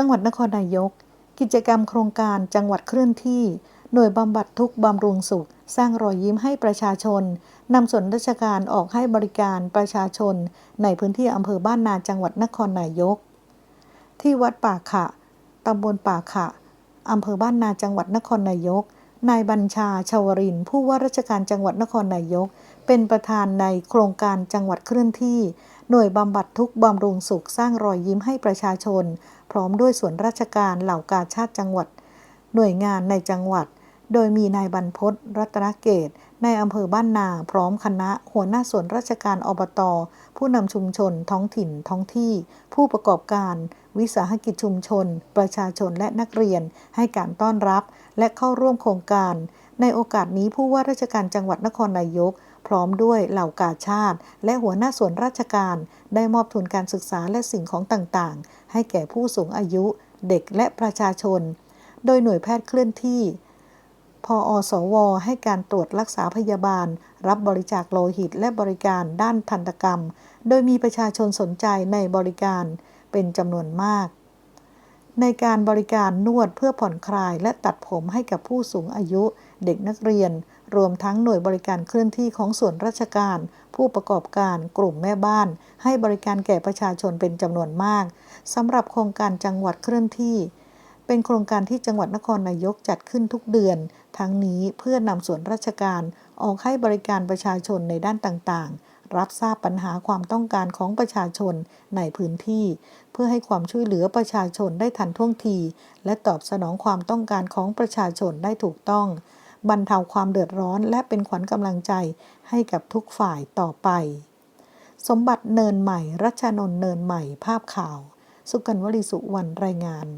จังหวัดนครนายก กิจกรรมโครงการจังหวัดเคลื่อนที่ หน่วยบำบัดทุกบำรุงสุข สร้างรอยยิ้มให้ประชาชนนำส่วนราชการออกให้บริการประชาชน ในพื้นที่อำเภอบ้านนาจังหวัดนครนายก ที่วัดป่าขะตำบลป่าขะอำเภอบ้านนาจังหวัดนครนายก นายบัญชาชาวรินผู้ว่าราชการจังหวัดนครนายก เป็นประธานในโครงการจังหวัดเคลื่อนที่ หน่วยบำบัดทุกบำรุงสุขสร้างรอยยิ้มให้ประชาชน พร้อมด้วยส่วนราชการเหล่ากาชาติจังหวัด หน่วยงานในจังหวัด โดยมีนายบรรพตรัตนเกตในายอำเภอบ้านนา พร้อมคณะ หัวหน้าส่วนราชการอบต ผู้นำชุมชน ท้องถิ่น ท้องที่ ผู้ประกอบการ วิสาหกิจชุมชน ประชาชนและนักเรียน ให้การต้อนรับ และเข้าร่วมโครงการ ในโอกาสนี้ผู้ว่าราชการจังหวัดนครนายก พร้อมด้วยเหล่ากาชาติ และหัวหน้าส่วนราชการ ได้มอบทุนการศึกษาและสิ่งของต่างๆ ให้แก่ผู้สูงอายุ เด็กและประชาชน โดยหน่วยแพทย์เคลื่อนที่ พออสว ให้การตรวจรักษาพยาบาล รับบริจาคโลหิตและบริการด้านทันตกรรม โดยมีประชาชนสนใจในบริการเป็นจำนวนมาก ในการบริการนวดเพื่อผ่อนคลายและตัดผมให้กับผู้สูงอายุ เด็กนักเรียน รวมทั้งหน่วยบริการเคลื่อนที่ของส่วนราชการ ผู้ประกอบการกลุ่มแม่บ้าน ให้บริการแก่ประชาชนเป็นจำนวนมากสำหรับโครงการจังหวัดเคลื่อนที่ เป็นโครงการที่จังหวัดนครนายกจัดขึ้นทุกเดือน ทั้งนี้เพื่อนำส่วนราชการออกให้บริการประชาชนในด้านต่างๆ รับทราบปัญหาความต้องการของประชาชนในพื้นที่ เพื่อให้ความช่วยเหลือประชาชนได้ทันท่วงที และตอบสนองความต้องการของประชาชนได้ถูกต้อง บรรเทาความเดือดร้อนและเป็นขวัญกำลังใจให้กับทุกฝ่ายต่อไป สมบัติเนินใหม่ รัชนนเนินใหม่ภาพข่าว สุกันวลีสุวรรณรายงาน